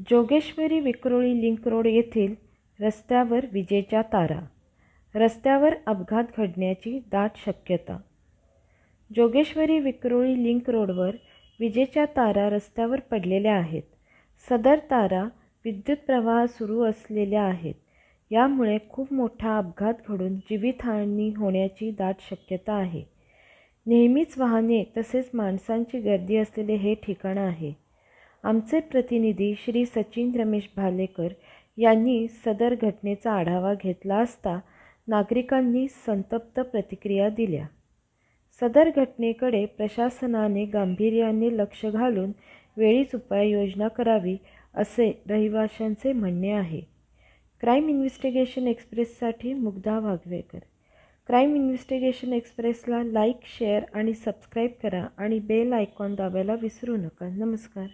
Jogeshwari Vikhroli link road येथील रस्त्यावर विजेच्या तारा. रस्त्यावर अपघात घडण्याची दाट शक्यता. जोगेश्वरी विक्रोळी लिंक रोडवर विजेच्या तारा रस्त्यावर पडलेल्या आहेत. सदर तारा विद्युत प्रवाह सुरू असलेल्या आहेत. यामुळे खूप मोठा अपघात घडून जीवितहानी होण्याची दाट शक्यता आहे. नेहमीच वाहने तसेच माणसांची गर्दी असलेले हे ठिकाण आहे. आमचे प्रतिनिधी श्री सचिन रमेश भालेकर यांनी सदर घटनेचा आढावा घेतला असता नागरिकांनी संतप्त प्रतिक्रिया दिल्या. सदर घटनेकडे प्रशासनाने गांभीर्याने लक्ष घालून वेळीच उपाययोजना करावी असे रहिवाशांचे म्हणणे आहे. क्राईम इन्व्हेस्टिगेशन एक्सप्रेससाठी मुग्धा वाघवेकर. क्राईम इन्व्हेस्टिगेशन एक्सप्रेसला लाईक शेअर आणि सबस्क्राईब करा आणि बेल आयकॉन दाबायला विसरू नका. नमस्कार.